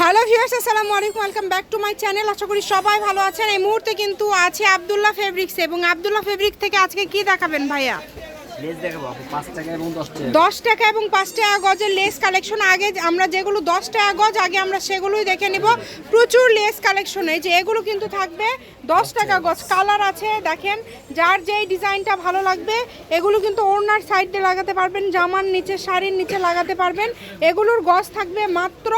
Hello viewers আসসালামু আলাইকুম। Welcome back to my channel আশা করি সবাই ভালো আছেন। এই মুহূর্তে কিন্তু আছে আব্দুল্লাহ ফেব্রিক্স এবং আবদুল্লাহ ফেব্রিক থেকে আজকে কি দেখাবেন ভাইয়া? দশ টাকা। এবং পাঁচ টাকা গজের লেস কালেকশন আগে আমরা যেগুলো দশ টাকা গজ আগে আমরা সেগুলোই দেখে নিব। প্রচুর লেস কালেকশন এই যে এগুলো কিন্তু থাকবে দশ টাকা গজ। কালার আছে দেখেন যার যেই ডিজাইনটা ভালো লাগবে এগুলো কিন্তু ওড়নার সাইডে লাগাতে পারবেন জামার নিচে শাড়ির নিচে লাগাতে পারবেন। এগুলোর গজ থাকবে মাত্র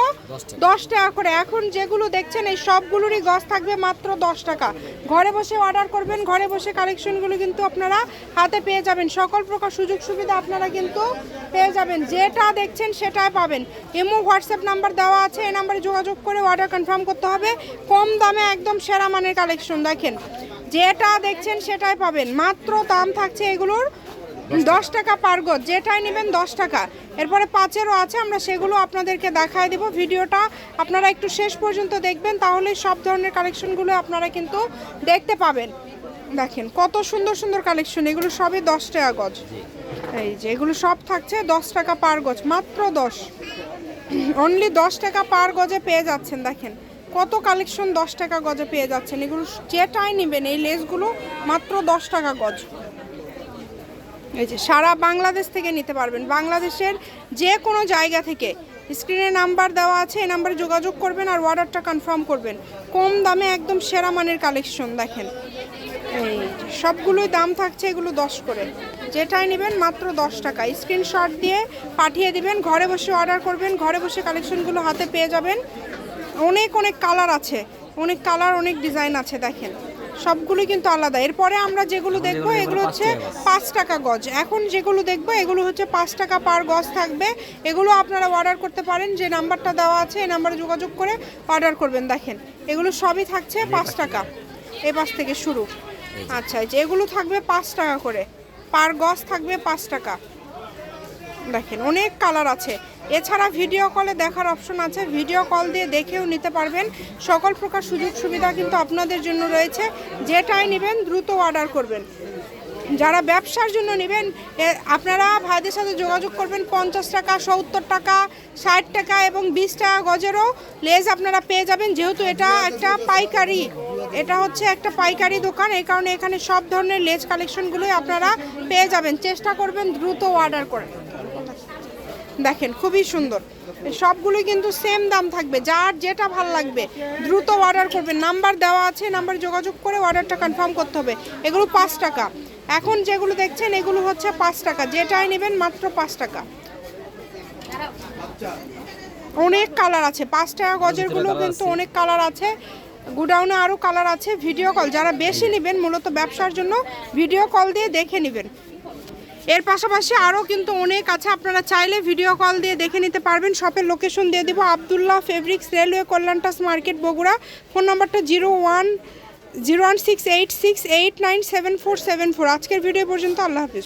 দশ টাকা। করে। এখন যেগুলো দেখছেন এই সবগুলোরই গজ থাকবে মাত্র দশ টাকা। ঘরে বসে অর্ডার করবেন ঘরে বসে কালেকশনগুলো কিন্তু আপনারা হাতে পেয়ে যাবেন। সকল প্রকার সুযোগ সুবিধা আপনারা কিন্তু পেয়ে যাবেন। যেটা দেখছেন সেটাই পাবেন। এমও হোয়াটসঅ্যাপ নাম্বার দেওয়া আছে, এই নাম্বারে যোগাযোগ করে অর্ডার কনফার্ম করতে হবে। কম দামে একদম সেরা মানের কালেকশন দেখেন। যেটা দেখছেন সেটাই পাবেন। মাত্র দাম থাকছে এগুলোর দশ টাকা পার গজ। যেটাই নেবেন দশ টাকা। এরপরে পাঁচেরও আছে, আমরা সেগুলো আপনাদেরকে দেখায় দেব। ভিডিওটা আপনারা একটু শেষ পর্যন্ত দেখবেন তাহলে সব ধরনের কালেকশনগুলো আপনারা কিন্তু দেখতে পাবেন। দেখেন কত সুন্দর সুন্দর কালেকশন এগুলো সবই দশ টাকা গজ। এই যে এগুলো সব থাকছে দশ টাকা পার গজ মাত্র দশ। অনলি দশ টাকা পার গজে পেয়ে যাচ্ছেন দেখেন। কত কালেকশন দশ টাকা গজে পেয়ে যাচ্ছেন এগুলো যেটাই নেবেন এই লেসগুলো মাত্র দশ টাকা গজ। এই যে সারা বাংলাদেশ থেকে নিতে পারবেন। বাংলাদেশের যে কোনো জায়গা থেকে স্ক্রিনে নাম্বার দেওয়া আছে এই নাম্বারে যোগাযোগ করবেন আর অর্ডারটা কনফার্ম করবেন। কম দামে একদম সেরা মানের কালেকশন দেখেন। এই সবগুলোই দাম থাকছে এগুলো দশ করে। যেটাই নেবেন মাত্র দশ টাকা। স্ক্রিনশট দিয়ে পাঠিয়ে দিবেন ঘরে বসে অর্ডার করবেন ঘরে বসে কালেকশনগুলো হাতে পেয়ে যাবেন। অনেক অনেক কালার আছে। অনেক কালার অনেক ডিজাইন আছে দেখেন। সবগুলো কিন্তু আলাদা। এরপরে আমরা যেগুলো দেখব এগুলো হচ্ছে পাঁচ টাকা গজ। এখন যেগুলো দেখব এগুলো হচ্ছে পাঁচ টাকা পার গজ থাকবে। এগুলো আপনারা অর্ডার করতে পারেন যে নাম্বারটা দেওয়া আছে এই নাম্বারে যোগাযোগ করে অর্ডার করবেন। দেখেন এগুলো সবই থাকছে পাঁচ টাকা। এ পাশ থেকে শুরু। আচ্ছা এই যে এগুলো থাকবে পাঁচ টাকা করে। পার গজ থাকবে পাঁচ টাকা। দেখেন, অনেক কালার আছে। এছাড়া ভিডিও কলে দেখার অপশন আছে। ভিডিও কল দিয়ে দেখেও নিতে পারবেন। সকল প্রকার সুযোগ সুবিধা কিন্তু আপনাদের জন্য রয়েছে। যেটাই নেবেন, দ্রুত অর্ডার করবেন। যারা ব্যবসার জন্য নেবেন আপনারা ভাইদের সাথে যোগাযোগ করবেন। পঞ্চাশ টাকা, সত্তর টাকা, ষাট টাকা এবং বিশ টাকা গজেরও লেজ আপনারা পেয়ে যাবেন। যেহেতু এটা একটা পাইকারি এটা হচ্ছে একটা পাইকারি দোকান এই কারণে এখানে সব ধরনের লেজ কালেকশনগুলোই আপনারা পেয়ে যাবেন। চেষ্টা করবেন দ্রুত অর্ডার করে। দেখেন খুবই সুন্দর। এই সবগুলোই কিন্তু সেম দাম থাকবে যার যেটা ভালো লাগবে দ্রুত অর্ডার করবেন। নাম্বার দেওয়া আছে নাম্বার যোগাযোগ করে অর্ডারটা কনফার্ম করতে হবে। এগুলো পাঁচ টাকা। এখন যেগুলো দেখছেন এগুলো হচ্ছে পাঁচ টাকা। যেটাই নেবেন মাত্র পাঁচ টাকা। অনেক কালার আছে পাঁচ টাকা গজেরগুলো কিন্তু অনেক কালার আছে। গুডাউনে আরও কালার আছে, ভিডিও কল। যারা বেশি নেবেন, মূলত ব্যবসার জন্য ভিডিও কল দিয়ে দেখে নেবেন। এর পাশাপাশি আরও কিন্তু অনেক আছে, আপনারা চাইলে ভিডিও কল দিয়ে দেখে নিতে পারবেন। শপের লোকেশন দিয়ে দেবো, আবদুল্লাহ ফেব্রিক্স রেলওয়ে কল্যাণটাস মার্কেট, বগুড়া। ফোন নাম্বারটা zero one zero one six eight six eight nine seven four seven four. আজকের ভিডিও পর্যন্ত আল্লাহ হাফিজ।